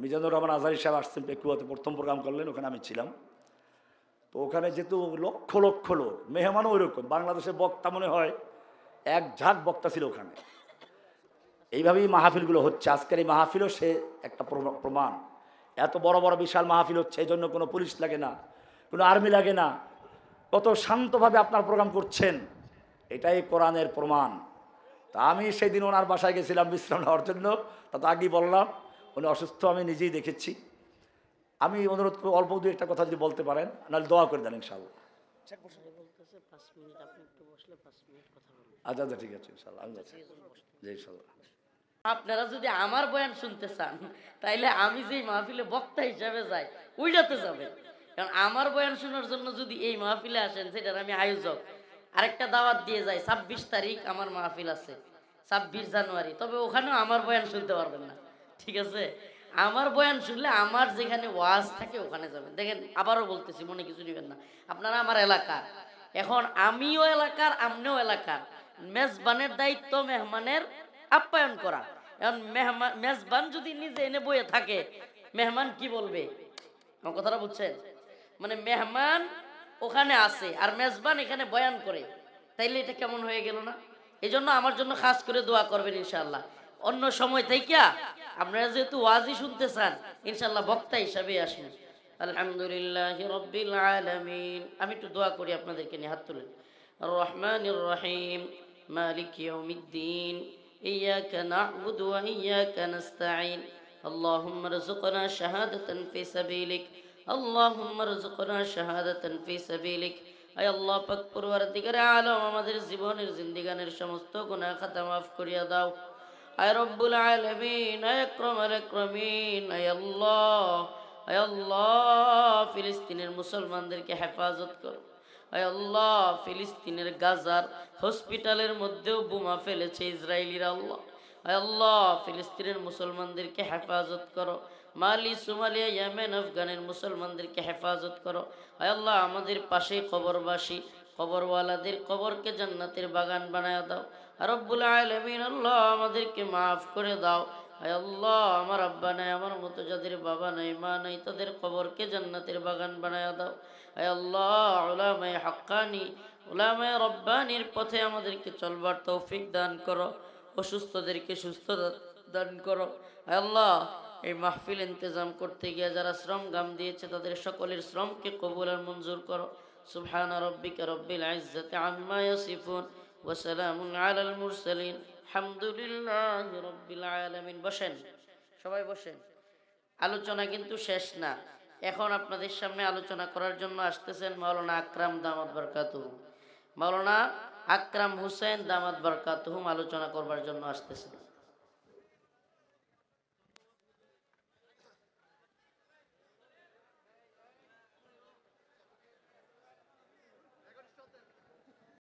মিজানুর রহমান আজহারি সাহেব আসছেন পেকুয়াতে, প্রথম প্রোগ্রাম করলেন, ওখানে আমি ছিলাম। তো ওখানে যেহেতু লক্ষ লক্ষ লোক, মেহমানও ওইরকম, বাংলাদেশের বক্তা মনে হয় এক ঝাঁক বক্তা ছিল ওখানে। এইভাবেই মাহফিলগুলো হচ্ছে। আজকের এই মাহফিলও সে একটা প্রমাণ। এত বড় বড় বিশাল মাহফিল হচ্ছে এই জন্য কোনো পুলিশ লাগে না, কোনো আর্মি লাগে না। কত শান্তভাবে আপনার প্রোগ্রাম করছেন, এটাই কোরআনের প্রমাণ। তা আমি সেদিন ওনার বাসায় গেছিলাম বিশ্রাম নেওয়ার জন্য তো আগেই বললাম উনি অসুস্থ আমি নিজেই দেখেছি। আমি অনুরোধ করব অল্প দু একটা কথা যদি বলতে পারেন নাহলে দোয়া করে দেন ইনশাল্লাহ আচ্ছা আচ্ছা ঠিক আছে ইনশাল্লাহ আমি জি ইনশাল্লাহ আপনারা যদি আমার বয়ান শুনতে চান তাইলে আমি যেই মাহফিলে বক্তা হিসাবে যাই ওইটাতে যাবেন। কারণ আমার বয়ান শোনার জন্য যদি এই মাহফিলে আসেন সেটার আমি আয়োজক। আরেকটা দাওয়াত দিয়ে যাই ছাব্বিশ তারিখ আমার মাহফিল আছে ছাব্বিশ জানুয়ারি। তবে ওখানেও আমার বয়ান শুনতে পারবেন না। ঠিক আছে? আমার বয়ান শুনলে আমার যেখানে ওয়াজ থাকে ওখানে যাবেন। দেখেন, আবারও বলতেছি, মনে কিছু নেবেন না। আপনারা আমার এলাকা এখন আমিও এলাকার আপনিও এলাকার। মেজবানের দায়িত্ব মেহমানের আপ্যায়ন করা। এখন মেহমান মেজবান যদি নিজে এনে বয়ে থাকে, মেহমান কি বলবে? আমার কথাটা বুঝছেন? মানে মেহমান ওখানে আছে আর মেজবান এখানে বয়ান করে। তাইলে এটা কেমন হয়ে গেল না? এই জন্য আমার জন্য খাস করে দোয়া করবেন ইনশাল্লাহ অন্য সময় থেকে আপনারা যেহেতু ওয়াজি শুনতে চান ইনশাল্লাহ বক্তা হিসাবে আসুন আলহামদুলিল্লাহ রব্বিল আলামিন আমি একটু দোয়া করি আপনাদেরকে নিয়ে হাত তুলেন রহমান রহিম মালিক ইয়াউমিদ্দিন إياك نعبد وإياك نستعين اللهم ارزقنا شهادة في سبيلك اللهم ارزقنا شهادة في سبيلك আয় আল্লাহ পাক পরওয়ারদিগারে আলম আমাদের জীবনের জিন্দিগানের সমস্ত গুনাহ খাতা মাফ করিয়া দাও আয় রব্বুল আলামিন, আয় আকরাম আল আকরামিন, আয় আল্লাহ আয় আল্লাহ, ফিলিস্তিনের মুসলমানদেরকে হেফাজত করো। আয় আল্লাহ, ফিলিস্তিনের গাজার হসপিটালের মধ্যেও বোমা ফেলেছে ইসরায়েলিরা আল্লাহ। আয় আল্লাহ, ফিলিস্তিনের মুসলমানদেরকে হেফাজত করো। মালি, সোমালিয়া, ইয়ামেন, আফগানের মুসলমানদেরকে হেফাজত করো। আয় আল্লাহ, আমাদের পাশে কবরবাসী, কবরওয়ালাদের কবরকে জান্নাতের বাগান বানায় দাও। রব্বুল আলমিন, আল্লাহ আমাদেরকে মাফ করে দাও। আয় আল্লাহ, আমার আব্বা নাই, আমার মতো যাদের বাবা নাই, মা নাই, তাদের কবরকে জান্নাতের বাগান বানায় দাও। আয় আল্লাহ ওলামায় হাক্কানি ওলামায় রব্বানির পথে আমাদেরকে চলবার তৌফিক দান করো, অসুস্থদেরকে সুস্থ দান করো। আয় আল্লাহ, এই মাহফিল ইন্তজাম করতে গিয়ে যারা শ্রম গাম দিয়েছে, তাদের সকলের শ্রমকে কবুল আর মঞ্জুর করো। সুবহান রব্বিকা রব্বিল ইজ্জাতি আম্মা ইয়াসিফুন। বসেন, সবাই বসেন। আলোচনা কিন্তু শেষ না। এখন আপনাদের সামনে আলোচনা করার জন্য আসতেছেন মাওলানা আকরাম দামাত বরকাতু মাওলানা আকরাম হুসেন দামাত বরকাতুহুম আলোচনা করবার জন্য আসতেছেন।